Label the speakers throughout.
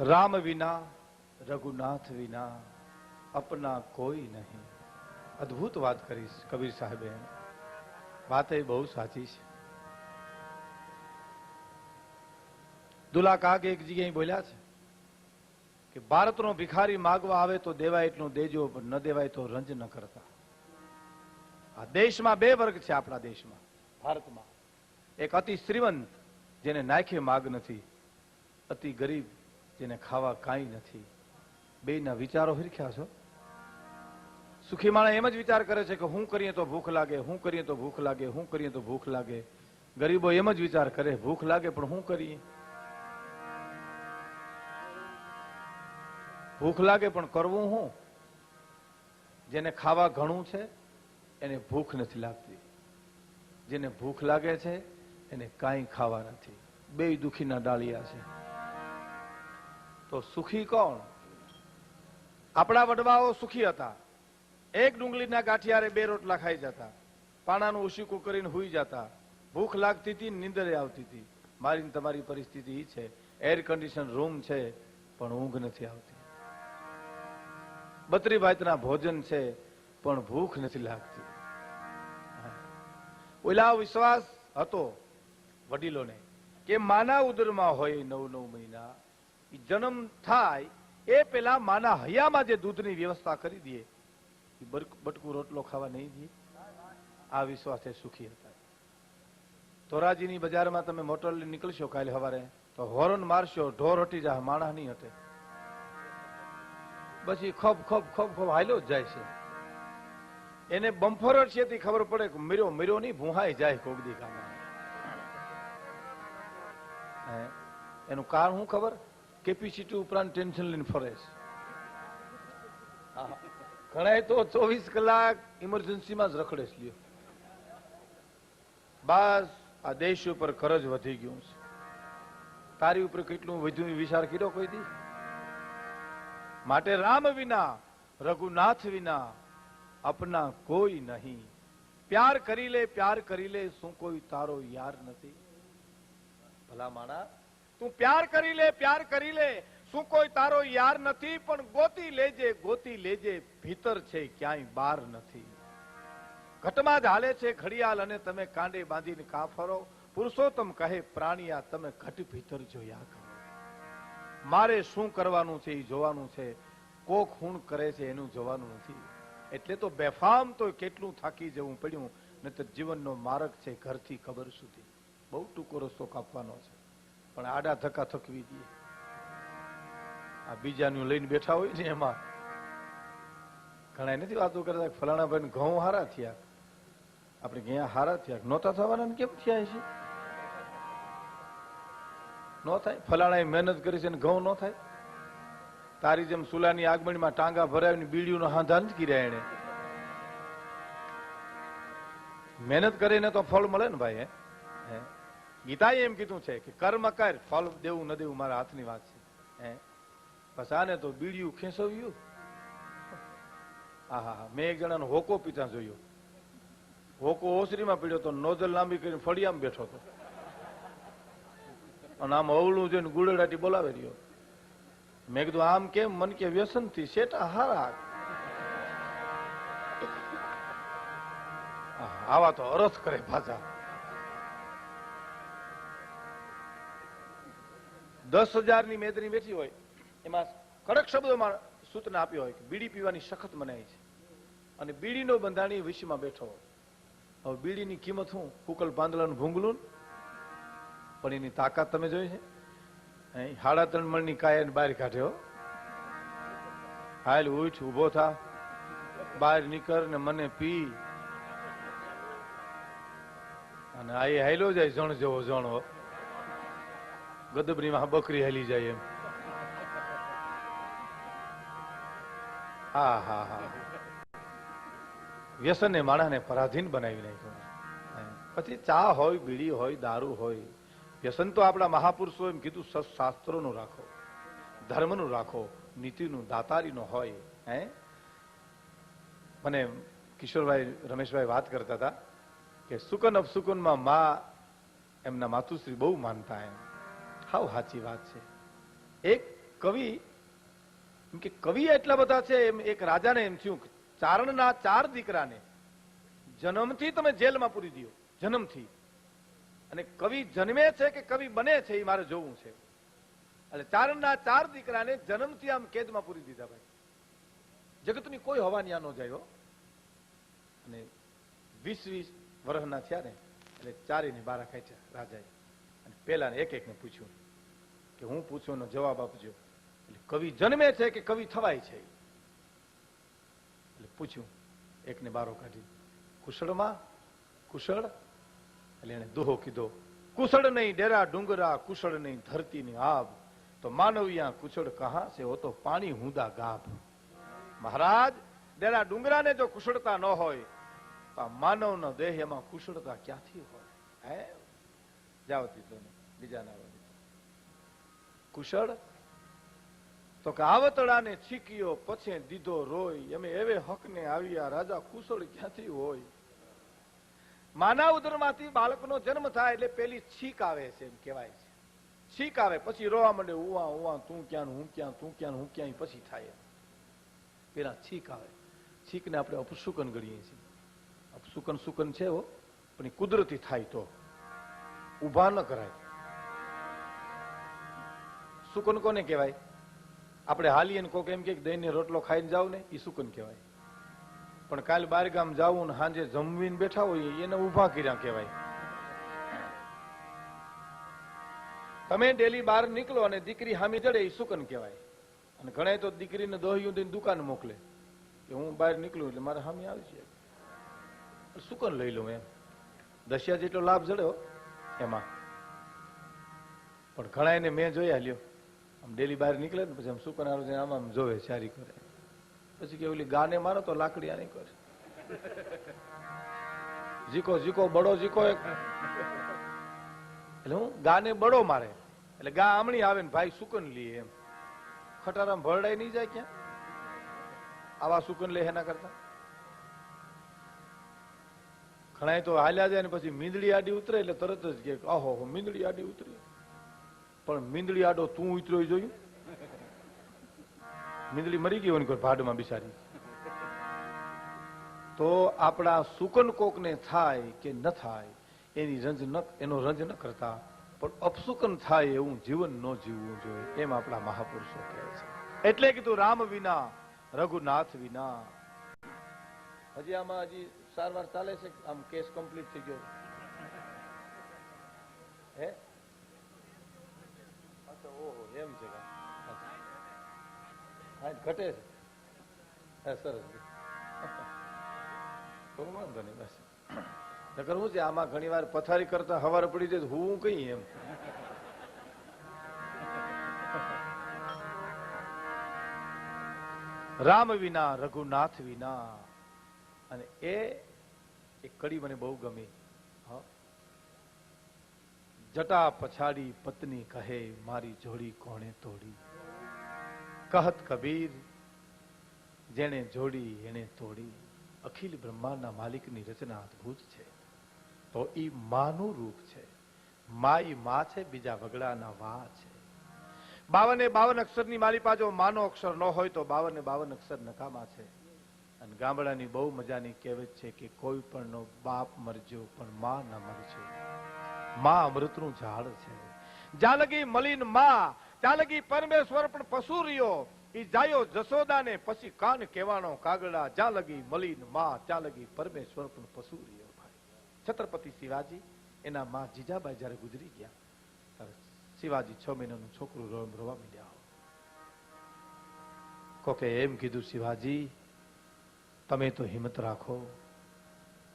Speaker 1: રામ વિના, રઘુનાથ વિના અપના કોઈ નહીં. અદ્ભુત વાત કરીશ કબીર સાહેબે. વાત એ બહુ સાચી છે. દુલા કાગ એક જગ્યાએ બોલ્યા છે કે ભારતનો ભિખારી માગવા આવે તો દેવાય એટલું દેજો ન દેવાય તો રંજ ન કરતા. આ દેશમાં બે વર્ગ છે આપણા દેશમાં. ભારતમાં. એક અતિ શ્રીમંત, જેને નાખે માગ નથી, અતિ ગરીબ જેને ખાવા કાંઈ નથી. બેયના વિચારો હિરખ્યા છો? સુખી માણસ એમ જ વિચાર કરે છે કે હું કરીએ તો ભૂખ લાગે, હું કરીએ તો ભૂખ લાગે, હું કરીએ તો ભૂખ લાગે. ગરીબો એમ જ વિચાર કરે, ભૂખ લાગે પણ હું કરીએ? ભૂખ લાગે પણ કરવું હું? જેને ખાવા ઘણું છે, એને ભૂખ નથી લાગતી. જેને ભૂખ લાગે છે, એને કાંઈ ખાવા નથી. બે દુખીના ડાળિયા છે. તો સુખી કોણ? આપણા વડવાઓ સુખી હતા. એક ડુંગળીના ગાંઠિયારે બે રોટલા ખાઈ જતા. પાણાનું ઉશીકું કરીને હુઈ જતા. ભૂખ લાગતી હતી નીંદરે આવતી હતી. મારી તમારી પરિસ્થિતિ છે. એર કન્ડિશન રૂમ છે, પણ ઊંઘ નથી આવતી. બત્રી ભાતના ભોજન છે, પણ ભૂખ નથી લાગતી. ઓલા વિશ્વાસ હતો વડીલોને કે માના ઉદરમાં હોય નવ નવ મહિના. જન્મ થાય, એ પેલા માના હૈયામાં જે દૂધની વ્યવસ્થા કરી દે બટકું રોટલો ખાવા નહીં દે આ વિશ્વાસે સુખી હતા. ધોરાજીની બજારમાં તમે મોટર લઈને નીકળશો કાલે સવારે, તો હોર્ન મારશો, ઢોર હટી જાય માણસ નહીં હટે. પછી ખોબ ખોબ ખોબ ખોબ હાલ્યો જ જાય છે. એને બમ્ફોર છે તે ખબર પડે કે મીરો મીરો નહીં, ભૂહાઈ જાય કોગદી કામમાં એનું કારણ શું ખબર? કેપેસિટી ઉપરાંત ટેન્શન લઈને ફરે છે. ઘણા તો ચોવીસ કલાક ઇમરજન્સીમાં જ રખડે છે બસ, આ દેશ ઉપર કરજ વધી ગયું છે. તારી ઉપર કેટલું વધુ વિચાર કર્યો કોઈ દી? માટે રામ વિના, રઘુનાથ વિના અપના કોઈ નહીં. પ્યાર કરી લે, પ્યાર કરી લે, શું કોઈ તારો યાર નથી? ભલા માણા તું પ્યાર કરી લે, પ્યાર કરી લે. શું કોઈ તારો યાર નથી, પણ ગોતી લેજે ગોતી લેજે. ભીતર છે, ક્યાંય બહાર નથી. ઘટમાં જ હાલે છે ઘડિયાળ અને તમે કાંડે બાંધીને કાફરો. પુરુષોત્તમ કહે, પ્રાણીયા, તમે ઘટ ભીતર જોયા કરો. મારે શું કરવાનું છે એ જોવાનું છે. કોક ખૂણ કરે છે, એનું જોવાનું નથી. એટલે તો બેફામ તો કેટલું થાકી જવું પડ્યું, નહીતર જીવનનો માર્ગ છે ઘરથી કબર સુધી. બહુ ટૂંકો રસ્તો કાપવાનો છે. પણ આડા ધક્કા થકવી દે. આ બીજાનું લઈને બેઠા હોય ને એમાં. ઘણા નથી વાતો કરતા ફલાણા ભાઈ ઘઉં હારા થયા. આપણે ગયા હારા થયા? નહોતા થવાના કેમ થયા છે નો થાય. ફલાણાએ મહેનત કરી છે ને ઘઉં નો થાય. તારી જેમ સુલાની આગમણીમાં ટાંગા ભરાવીને બીડીઓનો હાંધા જ કર્યા એને મહેનત કરીને તો ફળ મળે ને ભાઈ ગીતાએ એમ કીધું છે કે કર્મ કર, ફળ દેવું ન દેવું મારા હાથની વાત છે. હે? બસ તો બીડિયું ખેંચવ્યું. હા, મેં એક જણાનો હોકો પીતા જોયો. હોકો ઓસરીમાં પીડ્યો તો નોઝલ લાંબી કરીને ફળિયામાં બેઠો હતો. અને આમ અવળું જોઈને ગુડડાટી બોલાવે રહ્યો. મેં કીધું, આમ કેમ? મન કે વ્યસનથી શેટા હારા. આવા તો અરસ કરે પાછા દસ હજારની મેદની બેઠી હોય, એમાં કડક શબ્દોમાં સૂચના આપ્યો હોય કે બીડી પીવાની સખત મનાય છે. અને બીડીનો બંધાણી વિશ્વમાં બેઠો હવે બીડીની કિંમત શું? કુકલ પાંદલાનું ભૂંગલું પણ એની તાકાત તમે જોઈ છે? અહીં સાડા ત્રણ મણની કાયા બહાર કાઢ્યો હાલ ઉઠ ઊભો થા. બહાર નીકળ ને મને પી. અને આ હાલ્યો જાય, જણ જેવો જણો ગદબરીમાં બકરી હેલી જાય એમ. હા હા હા. વ્યસને માણસને પરાધીન બનાવી નાખ્યો. પછી ચા હોય, બીડી હોય, દારૂ હોય. વ્યસન તો આપણા મહાપુરુષો એમ કીધું, સત શાસ્ત્રોનું રાખો, ધર્મનું રાખો, નીતિનું, દાતારીનું હોય, હે? મને કિશોરભાઈ, રમેશભાઈ વાત કરતા હતા કે, સુકન અપસુકનમાં મા એમના માતુશ્રી બહુ માનતા એમ. હાવ સાચી વાત છે. એક કવિ, એમ કે કવિ એટલા બધા છે, એમ એક રાજાને એમ થયું ચારણના ચાર દીકરાને જન્મથી તમે જેલમાં પૂરી દો જન્મથી. અને કવિ જન્મે છે કે કવિ બને છે એ મારે જોવું છે. એટલે ચારણના ચાર દીકરાને જન્મથી આમ કેદમાં પૂરી દીધા ભાઈ. જગતની કોઈ હવા ન્યા ન જાય અને વીસ વીસ વર્ષના થયા ને, એટલે ચારેને બારા ખેંચ્યા રાજાએ. અને પેલાને એક એકને પૂછ્યું. કે હું પૂછું એનો જવાબ આપજો. એટલે કવિ જન્મે છે કે કવિ થવાય છે? એટલે પૂછ્યું. એકને બારો કાઢી. કુશળમાં? કુશળ? એટલે એને દોહો કીધો. કુશળ નહીં, ડેરા ડુંગરા, કુશળ નહીં, ધરતીની આબ તો માનવિયા કુશળ કહા છે હોતો પાણી હુંદા ગાભ. મહારાજ, ડેરા ડુંગરાને જો કુશળતા ન હોય, તો આ માનવનો દેહ એમાં કુશળતા ક્યાંથી હોય? હે? તીધોને બીજા ના. કુશળ? તો કે આવતડાને છીક્યો પછી દીધો રોય અમે એવે હકને આવ્યા, રાજા કુશળ ક્યાંથી હોય? માના ઉદરમાંથી બાળકનો જન્મ થાય એટલે પેલી છીક આવે છે એમ કહેવાય છે. છીક આવે, પછી રોવા માંડે ઉવા ઉવા તું ક્યાં, હું ક્યાં, તું ક્યાં, હું ક્યાં પછી થાય પેલા છીક આવે. છીકને આપણે અપશુકન ગણીએ છીએ. અપશુકન સુકન છે હો, પણ એ કુદરતી થાય તો. ઊભા ન કરાય. સુકન કોને કહેવાય? આપણે હાલીએ ને કોક એમ કે દઈને રોટલો ખાઈને જાવ ને એ સુકન કહેવાય. પણ કાલ બાર ગામ જાવું ને સાંજે જમવીને બેઠા હોય એને ઊભા કર્યા કહેવાય. તમે ડેલી બહાર નીકળો અને દીકરી હામી જડે એ સુકન કહેવાય. અને ઘણા તો દીકરીને દોહ્યું દઈને દુકાન મોકલે. કે હું બહાર નીકળું એટલે મારે હામી આવી છે સુકન લઈ લઉં એમ. દશિયા જેટલો લાભ જડ્યો એમાં. પણ ઘણા મેં જોયા લ્યો. આમ ડેલી બહાર નીકળે ને પછી આમ સુકન આવે છે? આમ આમ જોવે સારી કરે. પછી કે ઓલી ગાને મારો તો લાકડી આની કરે. જીકો જીકો બડો જીકો એટલે હું ગાને બડો મારે. એટલે ગા આમણી આવે ને ભાઈ સુકન લઈએ એમ. ખટારામ ભરડાઈ નહીં જાય ક્યાં? આવા સુકન લે એના કરતા. ઘણા તો હાલ્યા જાય ને પછી મીંદડી આડી ઉતરે એટલે તરત જ કે, આહો મીંદડી આડી ઉતરી. પણ મીંદડી આડો તું ઉતર્યો જોયું? મીંદડી મરી ગઈ હોય ભાડમાં બિચારી. તો આપણા સુકન કોકને થાય કે ન થાય, એની રંજ ન એનો રંજ ન કરતા, પણ અપસુકન થાય એવું જીવન ન જીવવું જોઈએ, એમ આપણા મહાપુરુષો કહે છે. એટલે કીધું રામ વિના, રઘુનાથ વિના. હજી આમાં હજી સારવાર ચાલે છે? આમ કેસ કમ્પ્લીટ થઈ ગયો. હે? ઘટે છે. સરસ. નકર હું છે, આમાં ઘણી વાર પથારી કરતા હવાર પડી જાય હું કઈ એમ. રામ વિના, રઘુનાથ વિના. અને એ કડી મને બહુ ગમી. જટા પછાડી પત્ની કહે, મારી જોડી કોણે તોડી? કહત કબીર, જેણે જોડી એને તોડી. અખિલ બ્રહ્માંડના માલિકની રચના અદભુત છે. તો ઈ માનું રૂપ છે. માઈ મા છે, બીજા વગડાના વા છે. બાવને બાવન અક્ષરની મારી પાછો માનો અક્ષર ન હોય તો બાવને બાવન અક્ષર નકામા છે. અને ગામડાની બહુ મજાની કહેવત છે કે કોઈ પણ નો બાપ મરજો, પણ માં ન મરજો. માં અમૃતનું ઝાડ છે. જ્યાં મલિનમાં, ત્યાં પરમેશ્વર પણ પશુ ઈ જાયો જસોદાને પછી કાન કેવાનો કાગડા જાલગી મલિનમાં ચાલગી પરમેશ્વર પણ પશુ છત્રપતિ શિવાજી, એના માં જીજાબાઈ જ્યારે ગુજરી ગયા, ત્યારે શિવાજી છ મહિનાનું છોકરું રોમ રોવા માંડ્યા કોકે એમ કીધું, શિવાજી, તમે તો હિંમત રાખો.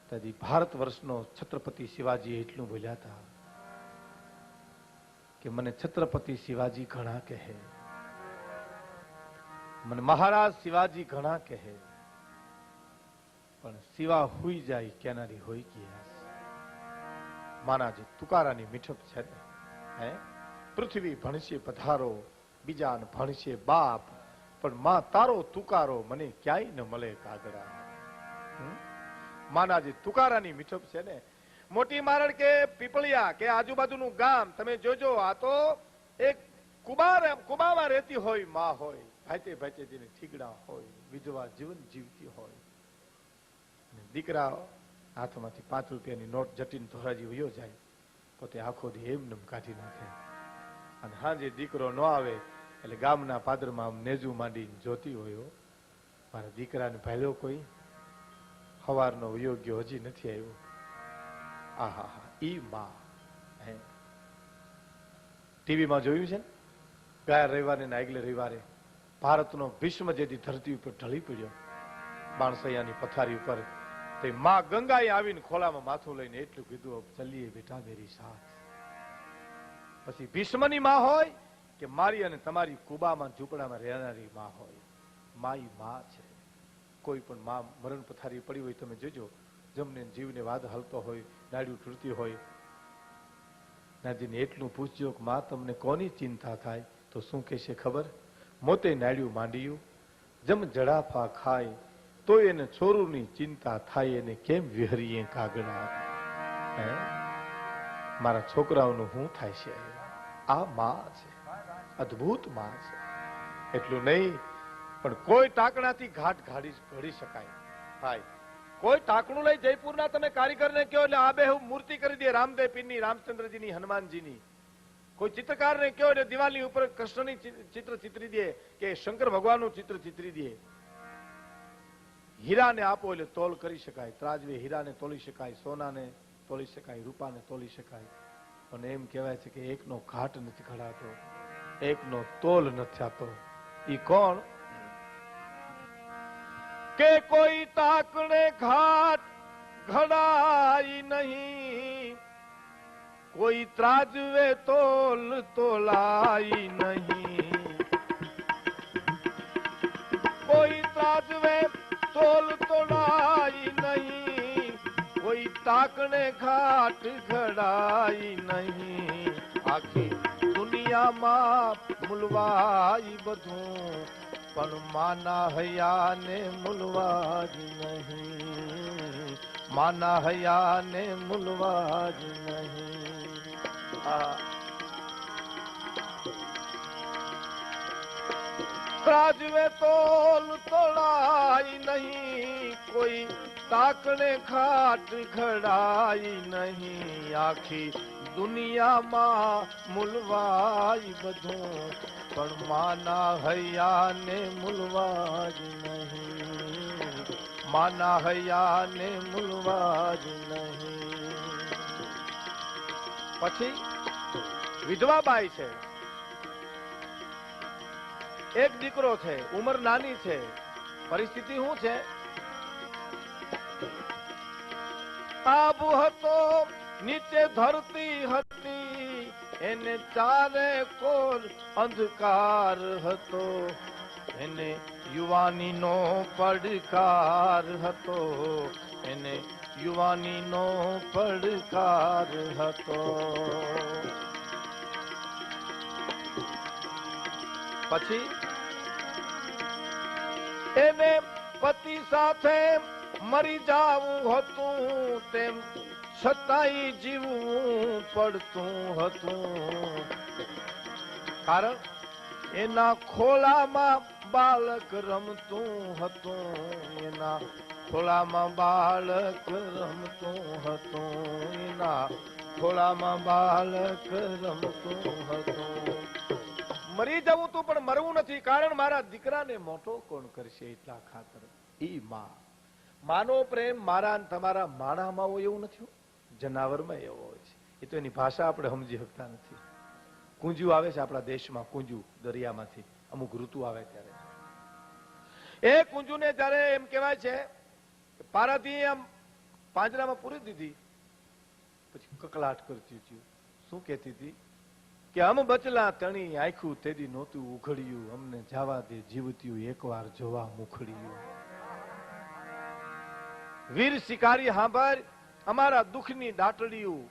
Speaker 1: તેથી ભારત વર્ષનો છત્રપતિ શિવાજી એટલું બોલ્યા હતા. કે મને છત્રપતિ શિવાજી ઘણા કહે. મને મહારાજ શિવાજી ઘણા કહે. પણ શિવા હુઈ જાય કેનારી હોય ગયા માનાજી તુકારાની મીઠપ છે ને, હે? પૃથ્વી ભણશે પધારો, બીજાને ભણશે બાપ, પણ માં તારો તુકારો મને ક્યાંય ન મળે કાગડા. હમ? માના તુકારાની મીઠપ છે ને મોટી મારણ કે પીપળિયા કે આજુબાજુનું ગામ, તમે જોજો, આ તો એક કુબાર કુબામાં રહેતી હોયમાં હોય ભાતે ભાતે ઠીકડા હોય, વિધવા જીવન જીવતી હોય. દીકરા હાથમાંથી પાંચ રૂપિયાની નોટ જટીને ધોરાજી વયો જાય, પોતે આખો દી નમ કાઢી નાખે. અને હાજે દીકરો ન આવે, એટલે ગામના પાદરમાં આમ નેજુ માંડીને જોતી હોય મારા દીકરાને ભાલ્યો કોઈ સવારનો યોગ્ય હજી નથી આવ્યો. આહા ટીવીમાં જોયું છે ગયા રવિવારે ને આગલે રવિવારે ભારતનો ભીષ્મ જેથી ધરતી ઉપર ઢળી પડ્યો. બાણસૈયાની પથારી ઉપર. તે માં ગંગાએ આવીને ખોલામાં માથું લઈને એટલું કીધું ચલીએ બેટા મેરી સાથ પછી ભીષ્મની માં હોય કે મારી અને તમારી કુબામાં ઝૂંપડામાં રહેનારી માં હોય. માઈ માં છે. કોઈ પણ માં મરણ પથારી પડી હોય તમે જોજો. જમને જીવને વાદ હલતો હોય ડાળ્યું તૂટતી હોય. નાજીને એટલું પૂછજો કે માં, તમને કોની ચિંતા થાય? તો શું કહેશે ખબર? મોતે નાળ્યું માંડ્યું. જમ જડાફા ખાય, તો એને છોરુની ચિંતા થાય, એને કેમ વિહરીએ કાગડા? મારા છોકરાઓનું શું થાય છે? આ માં છે. અદ્ભુતમાં છે. એટલું નહીં, પણ કોઈ ટાંકણાથી ઘાટ ઘાડી, ઘડી શકાય. ભાઈ કોઈ ટાંકણું લઈ જયપુરના તમે કારીગરને કહો એટલે આબેહૂબ મૂર્તિ કરી દે રામદેવ પીરની રામચંદ્રજીની, હનુમાનજીની. કોઈ ચિત્રકારને કહો એટલે દિવાલની ઉપર કૃષ્ણની ચિત્ર ચિતરી દે કે શંકર ભગવાનનું ચિત્ર ચિતરી દે. હીરાને આપો એટલે તોલ કરી શકાય, ત્રાજવે હીરાને તોલી શકાય, સોનાને તોલી શકાય, રૂપાને તોલી શકાય. પણ એમ કહેવાય છે કે એકનો ઘાટ નથી ઘડાતો, એકનો તોલ નથી આપતો. ઈ કોણ? કે કોઈ તાકણે ઘાટ ઘડાઈ નહીં. કોઈ ત્રાજવે તોલ તોલાઈ નહીં. કોઈ ત્રાજવે તોલ તોલાઈ નહીં. કોઈ તાકણે ઘાટ ઘડાઈ નહીં. આખી દુનિયામાં મુલવાઈ બધું. પણ માના હયાને મુલવા જ નહીં. માના હયાને મુલવા જ નહીં આ તોલ તોડાઈ નહીં. કોઈ તાકણે ખાટ ઘડાઈ નહીં. આખી દુનિયામાં મુલવાઈ બધું, પણ માના હૈયાને મુલવા નહીં. માના હૈયાને મુલવા નહીં. પછી વિધવા બાઈ છે. એક દીકરો છે, ઉંમર નાની છે. પરિસ્થિતિ શું છે? આબુ હતો નીચે ધરતી હતી, એને ચારે કોર અંધકાર હતો. એને યુવાનીનો પડકાર હતો. એને યુવાનીનો પડકાર હતો. પછી? એને પતિ સાથે મરી જાવું હતું, તેમ છતાંય જીવવું પડતું હતું. કારણ એના ખોલામાં બાળક રમતું હતું. એના ખોળામાં બાળક રમતું હતું. એના ખોળામાં બાળક રમતું હતું. મરી જવું તું પણ મરવું નથી. કારણ મારા દીકરાને મોટો કોણ કરશે એટલા ખાતર? ઈ માં. માનો પ્રેમ મારા તમારા માણામાં હોય એવું નથી. જનાવરમાં એવો હોય છે. એ તો એની ભાષા આપણે સમજી શકતા નથી. કુંજુ આવે છે આપણા દેશમાં કુંજુ દરિયામાંથી. અમુક ઋતુ આવે ત્યારે. એ કુંજુને જ્યારે એમ કહેવાય છે કે પારાથી આમ પાંજરામાં પૂરી દીધી, પછી કકલાટ કરતી હતી. શું કહેતી હતી? કે અમ બચલા તણી આખું તેદી નહોતું ઉઘડ્યું. અમને જાવા દે જીવત્યું, એકવાર જોવા મુખડ્યું વીર શિકારી હાંભર અમારા દુઃખની દાટડિયું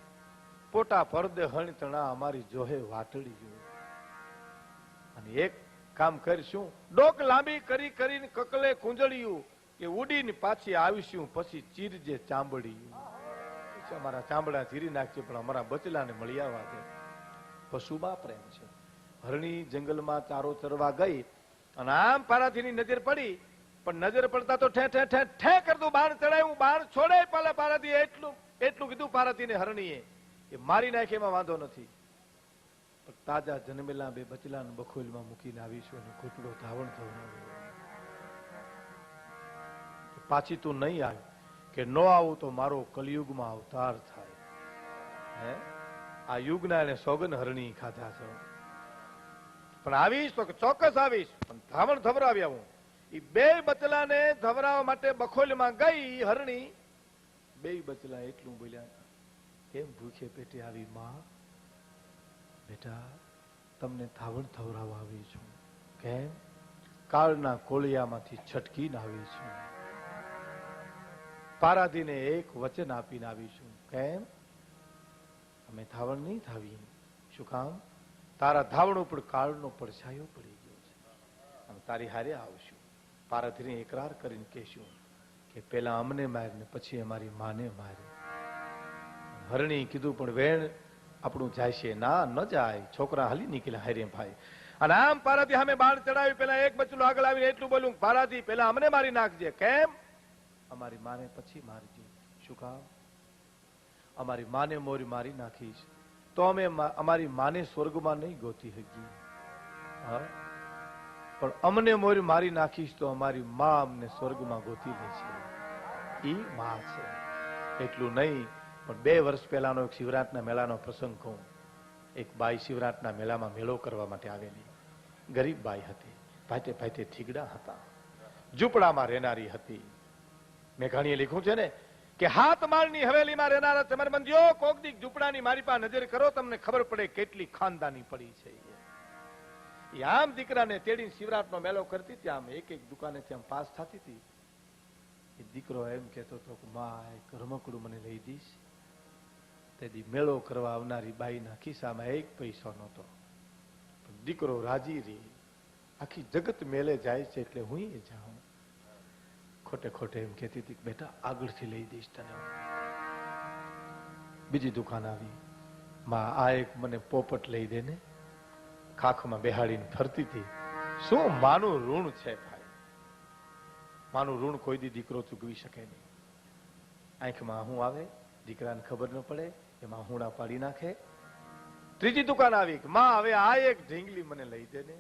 Speaker 1: પોટા પરદે હણતણા અમારી જોહે વાટડિયું અને એક કામ કરીશું, ડોક લાંબી કરી કરીને કકલે કુંજળિયું કે ઉડીને પાછી આવીશું, પછી ચીરજે ચાંબડિયું અમારા ચામડા ચીરી નાખશે પણ અમારા બચલાને મળી આવવા દે. પશુમાં પ્રેમ છે. હરણી જંગલમાં ચારો ચરવા ગઈ, અને આમ પારાથીની નજર પડી પણ નજર પડતા તો ઠે ઠે ઠે કરતું બાણ ચડાયું બાણ છોડે, પેલા પારાથી એટલું એટલું કીધું પારાથીને હરણીએ કે મારી નાખે એમાં વાંધો નથી. પણ તાજા જન્મેલા બે બચલાને બખોલમાં મૂકીને આવીશું અને ઘૂંટડો ધાવણ થવાનું પાછી તું નહીં આવી, કે ન આવું તો મારો કલયુગમાં અવતાર થાય. હે? આ યુગના એને સોગન હરણી ખાધા છે. પણ આવીશ તો ચોક્કસ આવીશ, પણ ધાવણ થવરાવ્યા હું. ઈ બે બચલાને ધવરાવા માટે બખોલમાં ગઈ હરણી. બે બચલા એટલું બોલ્યા, કેમ ભૂખે પેટે આવી માં? બેટા, તમને ધાવણ ધવરાવવા આવી છું. કેમ? કાળના કોળિયામાંથી છટકીને આવી છું. પારાધીને એક વચન આપીને આવીશું કેમ? અમે ધાવણ નહીં થાવી શું કામ? તારા ધાવણ ઉપર કાળનો પડછાયો પડી ગયો છે. અમે તારી હારે આવશું. પારાધીને એકરાર કરીને કહેશું કે પેલા અમને માર્યું ને પછી અમારી માને માર્યું હરણી કીધું, પણ વેણ આપણું જાય ના, ન જાય. છોકરા હાલી નીકળ્યા હરે ભાઈ. અને આમ પારાથી અમે બાણ ચડાવી પેલા એક બચલું આગળ આવીને એટલું બોલું પારાથી પેલા અમને મારી નાખજે. કેમ? અમારી માને પછી મારજે. શું કામ? અમારી માને મોરી મારી નાખીશ. તો અમે અમારી માને સ્વર્ગમાં નહીં ગોતી શકીએ હા? પણ અમને મોર મારી નાખીશ તો અમારી મા અમને સ્વર્ગમાં ગોતી લેશે. ઈ મા છે. એટલું નહીં, પણ બે વર્ષ પહેલાનો એક શિવરાતના મેળાનો પ્રસંગ કહું. એક બાઈ શિવરાતના મેળામાં મેળો કરવા માટે આવેલી. ગરીબ બાઈ હતી. ભાતે ભાતે થીગડા હતા. ઝૂંપડામાં રહેનારી હતી. મેં ઘણીએ લખ્યું છે ને, કે હાથ માળની હવેલીમાં રહેનારા ચમરબંધીઓ કોક દીક ઝૂંપડાની મારી પાસે નજર કરો, તમને ખબર પડે કેટલી ખાનદાની પડી છે આમ દીકરાને તેડીને શિવરાતનો મેળો કરતી હતી, આમ એક એક દુકાને આમ પાસ થતી હતી. એ દીકરો એમ કહેતો હતો કે, મા, એક રમકડું મને લઈ દઈશ. તેથી મેળો કરવા આવનારી બાઈના ખિસ્સામાં એક પૈસો નહોતો. દીકરો રાજી રહી. આખી જગત મેલે જાય છે એટલે હું એ જાઉં. ખોટે ખોટે એમ કહેતી હતી બેટા, આગળથી લઈ દઈશ તને. બીજી દુકાન આવી. માં, આ એક મને પોપટ લઈ દે ને ખાખમાં બેહાડીને ફરતી હતી. શું માનું ઋણ છે ભાઈ? માનું ઋણ કોઈ દી દીકરો ચૂકવી શકે નહીં. આંખમાં હું આવે, દીકરાને ખબર ન પડે, એમાં હુણા પાડી નાખે. ત્રીજી દુકાન આવી માં, હવે આ એક ઢીંગલી મને લઈ દે ને.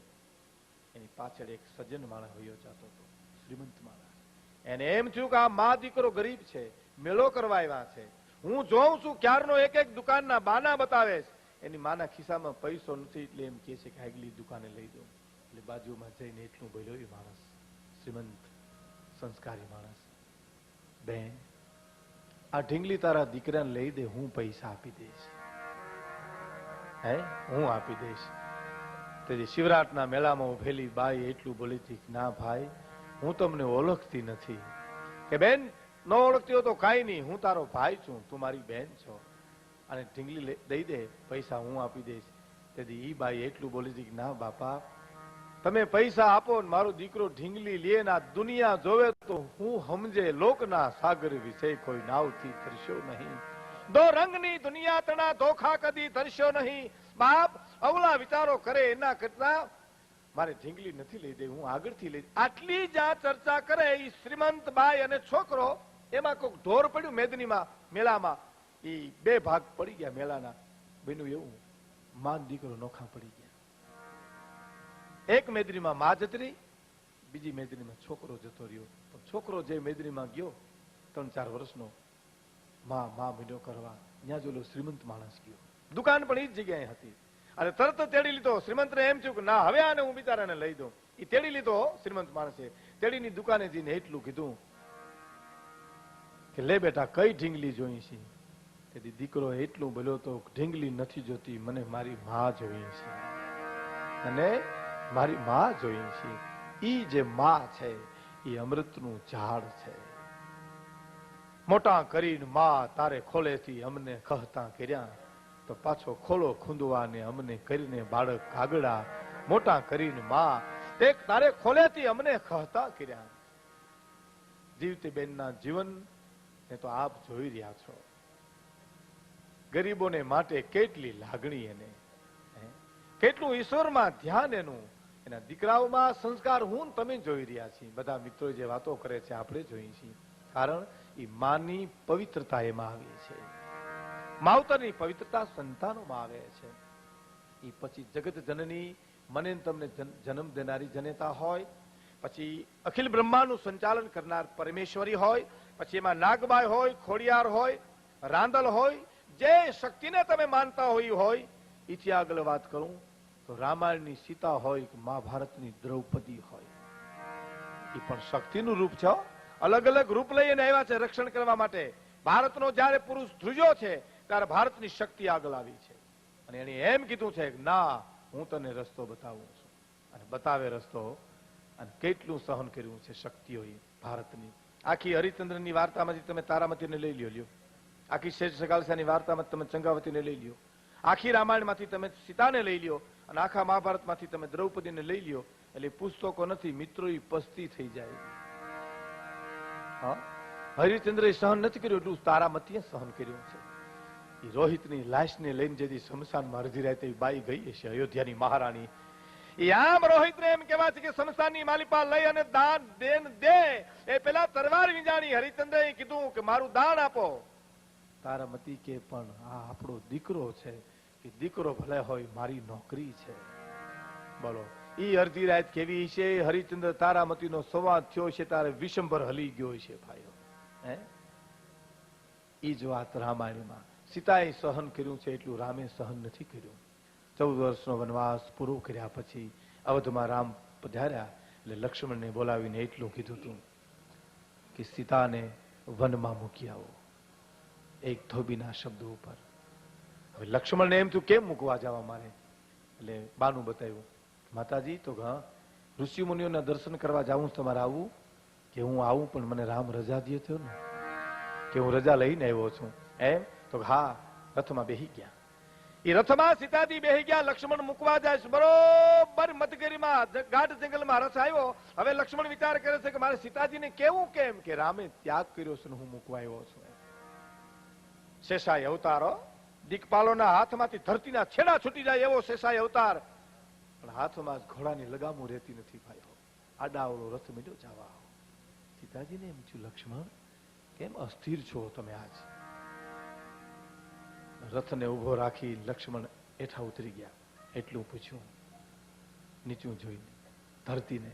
Speaker 1: એની પાછળ એક સજ્જન માણસ હોયો જતો હતો, શ્રીમંત માણસ. એને એમ થયું કે આ મા દીકરો ગરીબ છે, મેળો કરવા આવ્યા છે. હું જોઉં છું ક્યારનો એક એક દુકાનના બાના બતાવે છે. એની માના ખિસ્સામાં પૈસો નથી એટલે એમ કહે છે કે આગલી દુકાને લઈ દઉં એટલે બાજુમાં જઈને એટલું બોલ્યો, એ માણસ શ્રીમંત, સંસ્કારી માણસ. બેન, આ ઢીંગલી તારા દીકરાને લઈ દે, હું પૈસા આપી દઈશ. હે? હું આપી દઈશ. તેથી શિવરાતના મેળામાં ઉભેલી બાઈ એટલું બોલી હતી ના ભાઈ, હું તમને ઓળખતી નથી. કે, બેન, ન ઓળખતી હો તો કાંઈ નહીં, હું તારો ભાઈ છું, તું મારી બેન છો. અને ઢીંગલી દઈ દે, પૈસા હું આપી દઈશ. તેથી ઈ બાઈ એટલું બોલી હતી ના બાપા, તમે પૈસા આપો ને મારો દીકરો ઢીંગલી લે ના દુનિયા જોવે તો હું સમજે લોકના સાગર વિશે કોઈ નાવથી તરસ્યો નહીં. દો રંગની દુનિયા તણા ધોખા કદી તરસ્યો નહીં. બાપ અવલા વિચારો કરે એના કરતા મારે ઢીંગલી નથી લઈ દે હું આગળથી લઈ આટલી જ આ ચર્ચા કરે એ શ્રીમંત બાઈ અને છોકરો, એમાં કોઈક ઢોર પડ્યું મેદનીમાં, મેળામાં. બે ભાગ પડી ગયા મેળાના બન્યું એવું માં દીકરો નોખા પડી ગયા. એક મેદરીમાં મા જતરી, બીજી મેદરીમાં છોકરો જતો રહ્યો. પણ છોકરો જે મેદરીમાં ગયો, ત્રણ ચાર વર્ષનો, માં માં મીંડો કરવા, ત્યાં જોલો શ્રીમંત માણસ ગયો. દુકાન પણ એ જ જગ્યાએ હતી. અને તરત તેડી લીધો. શ્રીમંતને એમ થયું કે, ના, હવે આને હું બિચારાને લઈ દઉં. એ તેડી લીધો શ્રીમંત માણસે. તેડીની દુકાને જઈને એટલું કીધું કે, લે બેટા, કઈ ઢીંગલી જોઈ છે? તેથી દીકરો એટલું ભલો તો ઢીંગલી નથી જોતી, મને મારી માં જોઈએ છે. અને મારી માં જોઈએ છે. ઈ જે માં છે એ અમૃતનું ઝાડ છે. મોટા કરીને માં તારે ખોલેથી અમને કહતા કર્યા, તો પાછો ખોલો ખૂંદવાને અમને કરીને બાળક કાગડા. મોટા કરીને માં તે તારે ખોલેથી અમને કહતા કર્યા. જીવતી બેનના જીવન ને તો આપ જોઈ રહ્યા છો. ગરીબોને માટે કેટલી લાગણી એને કેટલું ઈશ્વરમાં ધ્યાન એનું. એના દીકરાઓમાં સંસ્કાર હું તમે જોઈ રહ્યા છીએ. બધા મિત્રો જે વાતો કરે છે, આપણે જોઈ છીએ. કારણ એ માની પવિત્રતા એમાં આવી છે. માવતરની પવિત્રતા સંતાનોમાં આવે છે. એ પછી જગત જનની, મને તમને જન્મ દેનારી જનેતા હોય, પછી અખિલ બ્રહ્માનું સંચાલન કરનાર પરમેશ્વરી હોય, પછી એમાં નાગબાઈ હોય, ખોડિયાર હોય, રાંદલ હોય જે શક્તિને તમે માનતા હોય હોય એથી આગળ વાત કરું, તો રામાયણની સીતા હોય કે મહાભારતની દ્રૌપદી હોય. એ પણ શક્તિનું રૂપ છે અલગ અલગ રૂપ લઈને આવ્યા છે રક્ષણ કરવા માટે. ભારતનો જ્યારે પુરુષ ધ્રુજો છે, ત્યારે ભારતની શક્તિ આગળ આવી છે. અને એને એમ કીધું છે કે, ના, હું તને રસ્તો બતાવું છું. અને બતાવે રસ્તો અને કેટલું સહન કર્યું છે શક્તિઓએ ભારતની. આખી હરિચંદ્રની વાર્તામાંથી તમે તારામતીને લઈ લ્યો લ્યો. આખી શેષ સગાલસાની વાર્તામાં તમે ચંગાવતીને લઈ લ્યો. આખી રામાયણમાંથી તમે સીતાને લઈ લ્યો અને આખા મહાભારતમાંથી તમે દ્રૌપદીને લઈ લ્યો. એટલે પુસ્તકો નથી, મિત્રો પસ્તી થઈ જાય. હરિચંદ્રએ સહન નથી કર્યું એટલું તારામતીએ સહન કર્યું છે. એ રોહિતની લાશને લઈને જેથી શમશાનમાં અડધી રાતે બાઈ ગઈ હશે, અયોધ્યાની મહારાણી. એ આમ રોહિતને એમ કેવા છે કે શમશાનની માલિપા લઈ અને દાન દેન દે. એ પેલા તરવાર વીંજાણી હરિચંદ્ર કીધું કે મારું દાન આપો. તારામતી કે પણ આ આપણો દીકરો છે કે દીકરો ભલે હોય, મારી નોકરી છે. બોલો, ઈ અડધી રાત કેવી છે? હરિચંદ્ર તારામતીનો સંવાદ થયો છે, તારે વિશંભર હલી ગયો છે, ભાઈઓ. હે? ઈ જ વાત રામાયણમાં. સીતાએ સહન કર્યું છે, એટલું રામે સહન નથી કર્યું. ચૌદ વર્ષનો વનવાસ પૂરો કર્યા પછી અવધમાં રામ પધાર્યા, એટલે લક્ષ્મણને બોલાવીને એટલું કીધું હતું કે સીતાને વનમાં મૂકી આવો. એક ધોબીના શબ્દો ઉપર. હવે લક્ષ્મણને એમ થયું, કેમ મૂકવા જવા મારે એટલે બાનું બતાવ્યું, માતાજી, તો હા ઋષિ મુનિઓના દર્શન કરવા જાઉં તમારે આવું, કે હું આવું, પણ મને રામ રજા દે થયો ને, કે હું રજા લઈને આવ્યો છું. એમ, તો હા રથમાં બેહી ગયા. એ રથમાં સીતાજી બેહી ગયા, લક્ષ્મણ મૂકવા જાય બરોબર મતગીરીમાં ગાઢ જંગલમાં રથ આવ્યો. હવે લક્ષ્મણ વિચાર કરે છે કે મારે સીતાજીને કેવું કેમ કે રામે ત્યાગ કર્યો છે હું મૂકવા આવ્યો છું શેષાય અવતારો. દીકપાલોના હાથમાંથી ધરતીના છેડા છૂટી જાય એવો શેષાય અવતાર. પણ હાથમાં ઘોડાની લગામો રહેતી નથી ભાઈઓ. આડાવડો રથ મીડ્યો જવા સીતાજીને એમ થયું, લક્ષ્મણ, કેમ અસ્થિર છો તમે આજ? રથને ઊભો રાખી લક્ષ્મણ એઠા ઉતરી ગયા. એટલું પૂછ્યું. નીચું જોઈને ધરતીને,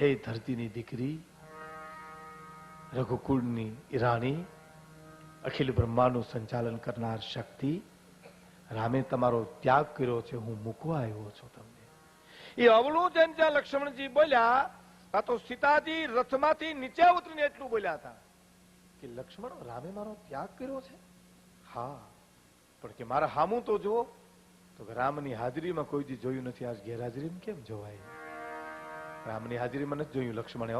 Speaker 1: હે ધરતીની દીકરી, રઘુકુળની રાણી અખિલ બ્રહ્માનું સંચાલન કરનાર શક્તિ રામે તમારો ત્યાગ કર્યો છે, હું મૂકવા આવ્યો છું તમને. એ અવળું જેમ જ્યાં લક્ષ્મણજી બોલ્યા આ તો સીતાજી રથમાંથી નીચે ઉતરીને એટલું બોલ્યા હતા કે લક્ષ્મણ, રામે મારો ત્યાગ કર્યો છે? હા, પણ કે મારા હામું તો જુઓ, તો રામની હાજરીમાં કોઈ દી જોયું નથી. આજ ગેરહાજરીમાં કેમ જોવાય? રામની હાજરીમાં નથી જોયું લક્ષ્મણે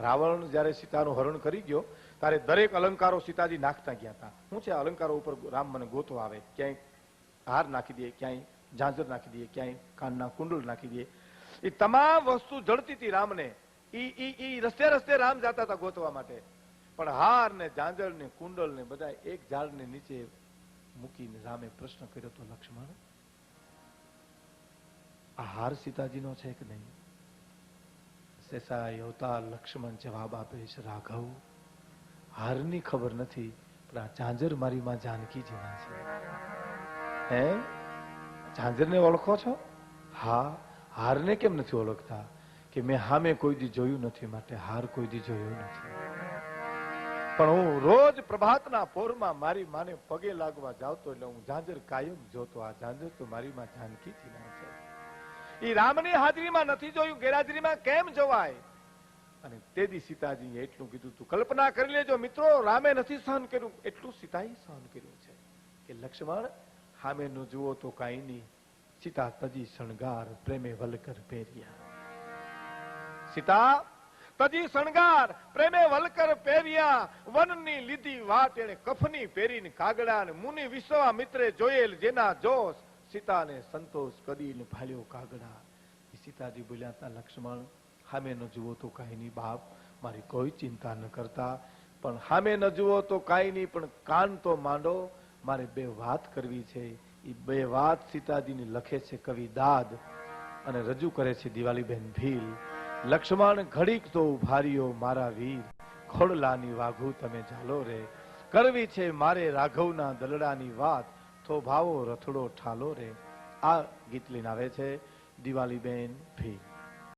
Speaker 1: રાવણ જ્યારે સીતાનું હરણ કરી ગયો ત્યારે દરેક અલંકારો સીતાજી નાખતા ગયા હતા. શું છે અલંકારો ઉપર રામ મને ગોતો આવે. ક્યાંય હાર નાખી દે, ક્યાંય ઝાંઝર નાખી દે, ક્યાંય કાનના કુંડળ નાખી દે. એ તમામ વસ્તુ જડતી હતી રામને. ઈ રસ્તે રસ્તે રામ જતા હતા ગોતવા માટે. પણ હાર ને ઝાંઝર ને કુંડળ ને બધા એક ઝાડને નીચે મૂકીને રામે પ્રશ્ન કર્યો તો લક્ષ્મણ, આ હાર સીતાજીનો છે કે નહીં? શેષાય અવતાર લક્ષ્મણ જવાબ આપે છે, રાઘવ. હારની ખબર નથી, પણ આ ઝાંઝર મારી માં જાનકીજીના છે. હે? ઝાંઝરને ઓળખો છો? હા, હારને કેમ નથી ઓળખતા? કે મેં હામે કોઈ દી જોયું નથી, માટે હાર કોઈ દી જોયું નથી. પણ હું રોજ પ્રભાતના પોરમાં મારી માને પગે લાગવા જાવતો એટલે હું ઝાંઝર કાયમ જોતો. આ ઝાંઝર તો મારી માં જાનકીજી ના છે. એ રામની હાજરીમાં નથી જોયું, ગેરહાજરીમાં કેમ જોવાય? અને તેદી સીતાજીએ એટલું કીધું હતું, કલ્પના કરી લેજો મિત્રો, રામે નથી સહન કર્યું. એટલું સીતાએ સહન કર્યું છે કે લક્ષ્મણ સામે નું જુઓ તો કાંઈ નહીં, સીતા તજી શણગાર પ્રેમે વલકર પહેર્યા. સીતા, તજી શણગાર પ્રેમે વલકર પહેર્યા, વનની લીધી વાત એને કફની પહેરીને કાગડા ને મુનિ વિશ્વા મિત્રે જોયેલ જેના જોશ સીતાને સંતોષ કરીને ભાલ્યો કાગડા. સીતાજી બોલ્યા હતા, લક્ષ્મણ સામે ન જુઓ તો કાંઈ નહીં બાપ, મારી કોઈ ચિંતા ન કરતા. પણ સામે ન જુઓ તો કાંઈ નહીં પણ કાન તો માંડો. મારે બે વાત કરવી છે. એ બે વાત સીતાજીની લખે છે કવિ દાદ. અને રજૂ કરે છે દિવાલીબેન ભીલ. લક્ષ્મણ, ઘડીક તો ઉભાર્યો મારા વીર. ખોડલાની વાઘુ તમે ઝાલો રે. કરવી છે મારે રાઘવના દલડાની વાત. તો ભાવો રથડો ઠાલો રે. આ ગીત લઈને આવે છે દિવાલીબેન ભીલ.